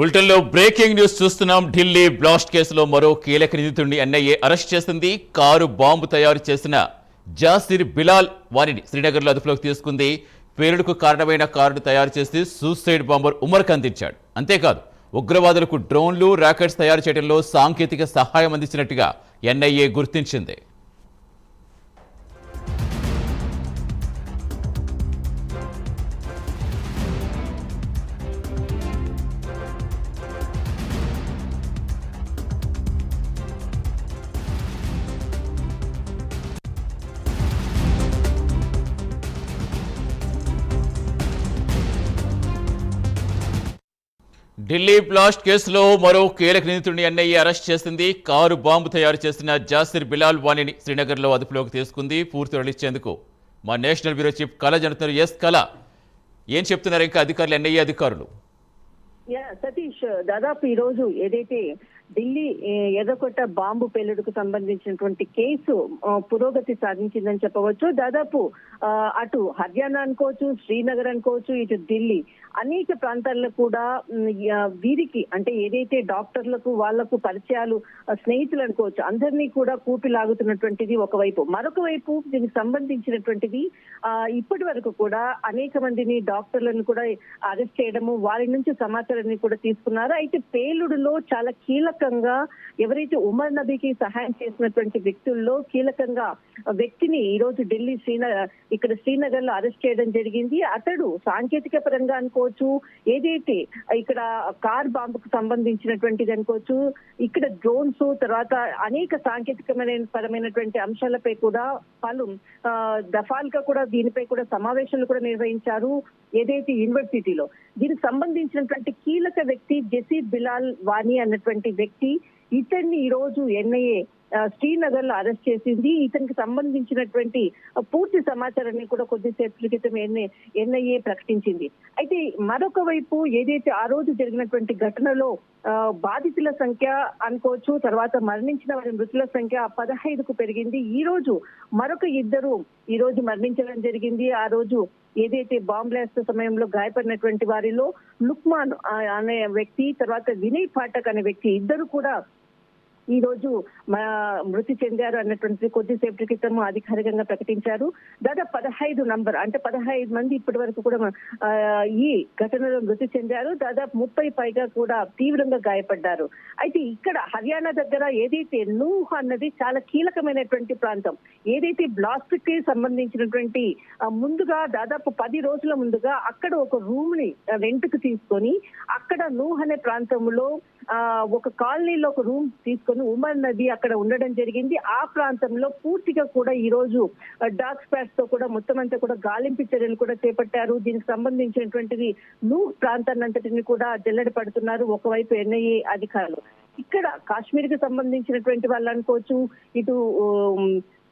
బులెటిన్లో breaking news చూస్తున్నాం. Delhi blast కేసులో మరో కీలక నిందితుడిని ఎన్ఐఏ అరెస్ట్ చేసింది. కారు బాంబు తయారు చేసిన జాసిర్ బిలాల్ వారిని శ్రీనగర్లో అదుపులోకి తీసుకుంది. పేలుడుకు కారణమైన కారును తయారు చేసి సూసైడ్ బాంబర్ ఉమర్కు అందించాడు. అంతేకాదు ఉగ్రవాదులకు డ్రోన్లు రాకెట్స్ తయారు చేయడంలో సాంకేతిక సహాయం అందించినట్టుగా ఎన్ఐఏ గుర్తించింది. ఢిల్లీ బ్లాస్ట్ కేసులో మరో కీలక నిందితుడిని ఎన్ఐఏ అరెస్ట్ చేసింది. కారు బాంబు తయారు చేసిన జాసిర్ బిలాల్ వాణిని శ్రీనగర్లో అదుపులోకి తీసుకుంది పూర్తి వివరించేందుకు మా నేషనల్ బ్యూరో చీఫ్ కళ జరుగుతున్నారు ఎస్ కళ. ఏం చెప్తున్నారు ఇంకా అధికారులు ఎన్ఐఏ అధికారులు? సతీష్ దాదాపు ఈ రోజు ఏదైతే ఢిల్లీ ఎదకొట్ట ఎర్రకొట్ట బాంబు పేలుడుకు సంబంధించినటువంటి కేసు పురోగతి సాధించిందని చెప్పవచ్చు. దాదాపు ఆ, అటు హర్యానా అనుకోవచ్చు శ్రీనగర్ అనుకోవచ్చు ఇటు ఢిల్లీ. అనేక ప్రాంతాల్లో కూడా వీరికి అంటే ఏదైతే డాక్టర్లకు వాళ్ళకు పరిచయాలు స్నేహితులు అనుకోవచ్చు అందరినీ కూడా కూపిలాగుతున్నటువంటిది ఒకవైపు. మరొక వైపు దీనికి సంబంధించినటువంటిది ఆ, ఇప్పటి వరకు కూడా అనేక మందిని డాక్టర్లను కూడా అరెస్ట్ చేయడము వారి నుంచి సమాచారాన్ని కూడా తీసుకున్నారు. అయితే పేలుడులో చాలా కీలక కీలకంగా ఎవరైతే ఉమర్ నబీకి సహాయం చేసినటువంటి వ్యక్తుల్లో కీలకంగా వ్యక్తిని ఈ రోజు ఢిల్లీ శ్రీనగర్ ఇక్కడ శ్రీనగర్లో అరెస్ట్ చేయడం జరిగింది. అతడు సాంకేతిక పరంగా అనుకోవచ్చు ఏదైతే ఇక్కడ కార్ బాంబుకు సంబంధించినటువంటిది అనుకోవచ్చు ఇక్కడ డ్రోన్స్ తర్వాత అనేక సాంకేతికమైన పరమైనటువంటి అంశాలపై కూడా పలు ఆ, దఫాలుగా కూడా దీనిపై కూడా సమావేశాలు కూడా నిర్వహించారు. ఏదైతే యూనివర్సిటీలో దీనికి సంబంధించినటువంటి కీలక వ్యక్తి జెసీ బిలాల్ వాణి అన్నటువంటి వ్యక్తి ఇతన్ని ఈ రోజు ఎన్ఐఏ శ్రీనగర్లో అరెస్ట్ చేసింది. ఇతనికి సంబంధించినటువంటి పూర్తి సమాచారాన్ని కూడా కొద్దిసేపు క్రితం ఎన్ఐఏ ప్రకటించింది. అయితే మరొక వైపు ఏదైతే ఆ రోజు జరిగినటువంటి ఘటనలో బాధితుల సంఖ్య అనుకోవచ్చు తర్వాత మరణించిన వారి మృతుల సంఖ్య పదహైదుకు పెరిగింది. ఈ రోజు మరొక ఇద్దరు ఈ రోజు మరణించడం జరిగింది. ఆ రోజు ఏదైతే బాంబ్ బ్లాస్ట్ సమయంలో గాయపడినటువంటి వారిలో లుక్మాన్ అనే వ్యక్తి తర్వాత వినయ్ పాఠక్ అనే వ్యక్తి ఇద్దరు కూడా ఈ రోజు మృతి చెందారు అన్నటువంటి కొద్దిసేపటి క్రితం అధికారికంగా ప్రకటించారు. దాదాపు పదహైదు నంబర్ అంటే పదహైదు మంది ఇప్పటి వరకు కూడా ఈ ఘటనలో మృతి చెందారు. దాదాపు ముప్పై పైగా కూడా తీవ్రంగా గాయపడ్డారు. అయితే ఇక్కడ హర్యానా దగ్గర ఏదైతే నూహ్ అన్నది చాలా కీలకమైనటువంటి ప్రాంతం. ఏదైతే బ్లాస్ట్కి సంబంధించినటువంటి ముందుగా దాదాపు పది రోజుల ముందుగా అక్కడ ఒక రూమ్ని రెంట్కు తీసుకొని అక్కడ నూహ్ అనే ప్రాంతంలో ఒక కాలనీలో ఒక రూమ్ తీసుకొని ఉమర్ నది అక్కడ ఉండడం జరిగింది. ఆ ప్రాంతంలో పూర్తిగా కూడా ఈ రోజు డాగ్ స్పాట్స్తో కూడా మొత్తం అంతా కూడా గాలింపు చర్యలు కూడా చేపట్టారు. దీనికి సంబంధించినటువంటిది నూ ప్రాంతాన్ని అంతటిని కూడా జల్లడి పడుతున్నారు ఒకవైపు ఎన్ఐఏ అధికారులు. ఇక్కడ కాశ్మీర్కి సంబంధించినటువంటి వాళ్ళు అనుకోవచ్చు ఇటు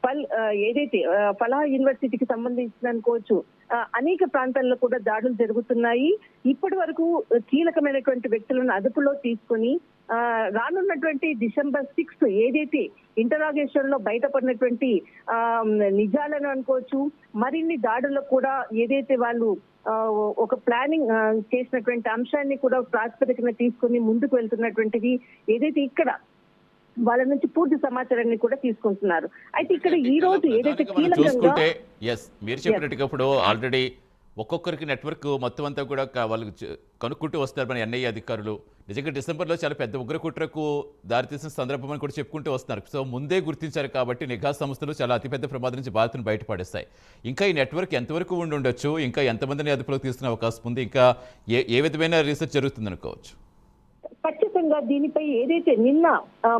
ఫల్ ఏదైతే ఫలా యూనివర్సిటీకి సంబంధించిన అనుకోవచ్చు ఆ, అనేక ప్రాంతాల్లో కూడా దాడులు జరుగుతున్నాయి. ఇప్పటి వరకు కీలకమైనటువంటి వ్యక్తులను అదుపులో తీసుకొని రానున్నటువంటి డిసెంబర్ సిక్స్త్ ఏదైతే ఇంటరాగేషన్లో బయటపడినటువంటి ఆ, నిజాలను అనుకోవచ్చు మరిన్ని దాడులకు కూడా ఏదైతే వాళ్ళు ఆ, ఒక ప్లానింగ్ చేసినటువంటి అంశాన్ని కూడా ప్రాతిపదికన తీసుకొని ముందుకు వెళ్తున్నటువంటిది ఏదైతే ఇక్కడ వాళ్ళ నుంచి పూర్తి సమాచారాన్ని కూడా తీసుకుంటున్నారు. అయితే ఇక్కడ ఈ రోజు ఏదైతే కీలకంగా ఎస్ మీరు చెప్పినట్టుగా ఇప్పుడు ఆల్రెడీ ఒక్కొక్కరికి నెట్వర్క్ మొత్తం అంతా కూడా వాళ్ళు కనుక్కుంటూ వస్తారు మన ఎన్ఐఏ అధికారులు. నిజంగా డిసెంబర్లో చాలా పెద్ద ఉగ్రకుట్రకు దారితీసిన సందర్భం అని కూడా చెప్పుకుంటూ వస్తున్నారు. సో ముందే గుర్తించారు కాబట్టి నిఘా సంస్థలు చాలా అతిపెద్ద ప్రమాదం నుంచి బాధితులను బయటపడేస్తాయి ఇంకా ఈ నెట్వర్క్ ఎంతవరకు ఉండి ఉండొచ్చు? ఇంకా ఎంతమందిని అదుపులోకి తీసుకునే అవకాశం ఉంది? ఇంకా ఏ ఏ విధమైన రీసెర్చ్ జరుగుతుంది అనుకోవచ్చు ఖచ్చితంగా దీనిపై ఏదైతే నిన్న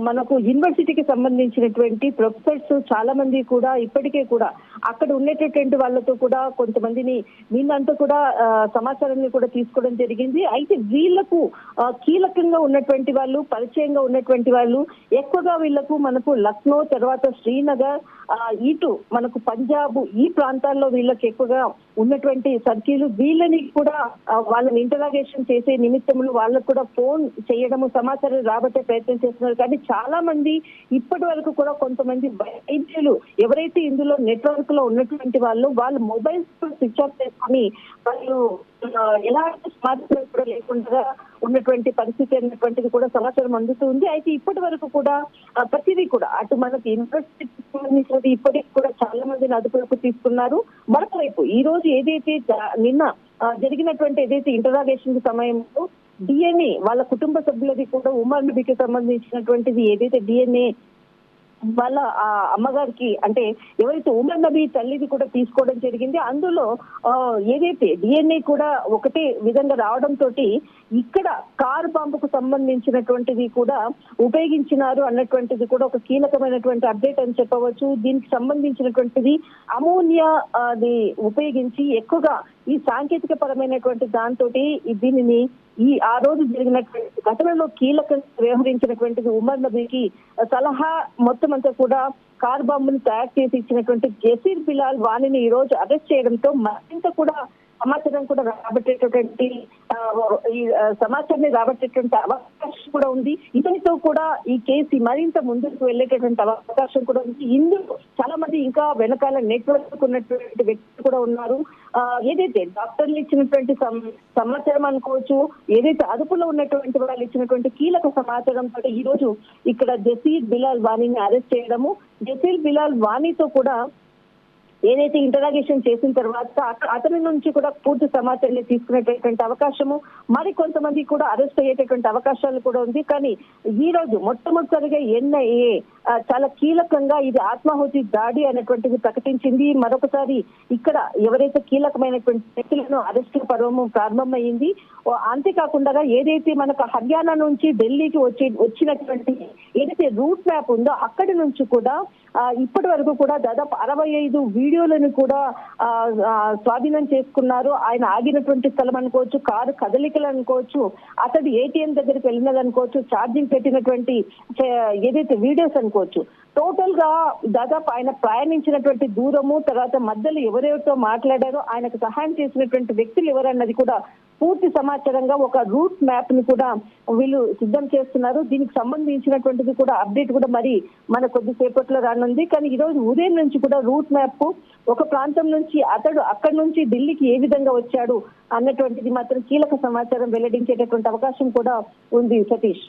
మనకు యూనివర్సిటీకి సంబంధించినటువంటి ప్రొఫెసర్స్ చాలా మంది కూడా ఇప్పటికే కూడా అక్కడ ఉండేటటువంటి వాళ్ళతో కూడా కొంతమందిని నిన్నంతా కూడా సమాచారాన్ని కూడా తీసుకోవడం జరిగింది. అయితే వీళ్ళకు కీలకంగా ఉన్నటువంటి వాళ్ళు పరిచయంగా ఉన్నటువంటి వాళ్ళు ఎక్కువగా వీళ్ళకు మనకు లక్నో తర్వాత శ్రీనగర్ ఆ, ఇటు మనకు పంజాబ్ ఈ ప్రాంతాల్లో వీళ్ళకి ఎక్కువగా ఉన్నటువంటి సర్కిల్ వీళ్ళని కూడా వాళ్ళని ఇంటరాగేషన్ చేసే నిమిత్తములు వాళ్ళకు కూడా ఫోన్ చేయడము సమాచారం రాబట్టే ప్రయత్నం చేస్తున్నారు. కానీ చాలా మంది ఇప్పటి వరకు కూడా కొంతమంది వైద్యులు ఎవరైతే ఇందులో నెట్వర్క్లో ఉన్నటువంటి వాళ్ళు వాళ్ళు మొబైల్స్ స్విచ్ ఆఫ్ చేసుకొని వాళ్ళు ఎలాంటి సమాచారం కూడా లేకుండా ఉన్నటువంటి పరిస్థితి అనేటువంటిది కూడా సమాచారం అందుతుంది. అయితే ఇప్పటి వరకు కూడా ప్రతిదీ కూడా అటు మనకి యూనివర్సిటీకి సంబంధించినది ఇప్పటికి కూడా చాలా మందిని అదుపులోకి తీసుకున్నారు. మరొక వైపు ఈ రోజు ఏదైతే నిన్న జరిగినటువంటి ఏదైతే ఇంటరాగేషన్ సమయంలో డిఎన్ఏ వాళ్ళ కుటుంబ సభ్యులది కూడా ఉమర్ నబీకి సంబంధించినటువంటిది ఏదైతే డిఎన్ఏ వాళ్ళ ఆ అమ్మగారికి అంటే ఎవరైతే ఉమర్ నబీ తల్లిది కూడా తీసుకోవడం జరిగింది అందులో ఆ, ఏదైతే డిఎన్ఏ కూడా ఒకటే విధంగా రావడం తోటి ఇక్కడ కార్ బాంబుకు సంబంధించినటువంటిది కూడా ఉపయోగించినారు అన్నటువంటిది కూడా ఒక కీలకమైనటువంటి అప్డేట్ అని చెప్పవచ్చు. దీనికి సంబంధించినటువంటిది అమోనియా అది ఉపయోగించి ఎక్కువగా ఈ సాంకేతిక పరమైనటువంటి దాంతో దీనిని ఈ ఆ రోజు జరిగినటువంటి ఘటనలో కీలకంగా వ్యవహరించినటువంటిది ఉమర్ నబీకి సలహా మొత్తం అంతా కూడా కార్ బాంబును తయారు చేసి ఇచ్చినటువంటి జసీర్ బిలాల్ వాణిని ఈ రోజు అరెస్ట్ చేయడంతో మరింత కూడా సమాచారం కూడా రాబట్టేటటువంటి ఆ, ఈ సమాచారాన్ని రాబట్టేటువంటి అవకాశం కూడా ఉంది. ఇతనితో కూడా ఈ కేసు మరింత ముందుకు వెళ్ళేటటువంటి అవకాశం కూడా ఉంది. ఇందులో చాలా మంది ఇంకా వెనకాల నెట్వర్క్ ఉన్నటువంటి వ్యక్తులు కూడా ఉన్నారు. ఏదైతే డాక్టర్లు ఇచ్చినటువంటి సమాచారం అనుకోవచ్చు ఏదైతే అదుపులో ఉన్నటువంటి వాళ్ళు ఇచ్చినటువంటి కీలక సమాచారం తోటి ఈ రోజు ఇక్కడ జసీర్ బిలాల్ వాణిని అరెస్ట్ చేయడము. జసీర్ బిలాల్ వాణితో కూడా ఏదైతే ఇంటరాగేషన్ చేసిన తర్వాత అతని నుంచి కూడా పూర్తి సమాచారాన్ని తీసుకునేటటువంటి అవకాశము మరి కొంతమంది కూడా అరెస్ట్ అయ్యేటటువంటి అవకాశాలు కూడా ఉంది. కానీ ఈ రోజు మొట్టమొదటిసారిగా ఎన్ఐఏ చాలా కీలకంగా ఇది ఆత్మాహుతి దాడి అనేటువంటిది ప్రకటించింది. మరొకసారి ఇక్కడ ఎవరైతే కీలకమైనటువంటి వ్యక్తులను అరెస్ట్ పర్వము ప్రారంభమైంది అంతేకాకుండా ఏదైతే మనకు హర్యానా నుంచి ఢిల్లీకి వచ్చి వచ్చినటువంటి ఏదైతే రూట్ మ్యాప్ ఉందో అక్కడి నుంచి కూడా ఇప్పటి వరకు కూడా దాదాపు అరవై ఐదు వీడియోలను కూడా స్వాధీనం చేసుకున్నారు. ఆయన ఆగినటువంటి స్థలం అనుకోవచ్చు కారు కదలికలు అనుకోవచ్చు అతడు ఏటీఎం దగ్గరికి వెళ్ళినది అనుకోవచ్చు ఛార్జింగ్ పెట్టినటువంటి ఏదైతే వీడియోస్ అనుకోవచ్చు టోటల్గా దాదాపు ఆయన ప్రయాణించినటువంటి దూరము తర్వాత మధ్యలో ఎవరెవరితో మాట్లాడారో ఆయనకు సహాయం చేసినటువంటి వ్యక్తులు ఎవరన్నది కూడా పూర్తి సమాచారంగా ఒక రూట్ మ్యాప్ని కూడా వీళ్ళు సిద్ధం చేస్తున్నారు. దీనికి సంబంధించినటువంటిది కూడా అప్డేట్ కూడా మరి మన కొద్దిసేపట్లో రానుంది. కానీ ఈ రోజు ఉదయం నుంచి కూడా రూట్ మ్యాప్ ఒక ప్రాంతం నుంచి అతడు అక్కడి నుంచి ఢిల్లీకి ఏ విధంగా వచ్చాడు అన్నటువంటిది మాత్రం కీలక సమాచారం వెల్లడించేటటువంటి అవకాశం కూడా ఉంది సతీష్.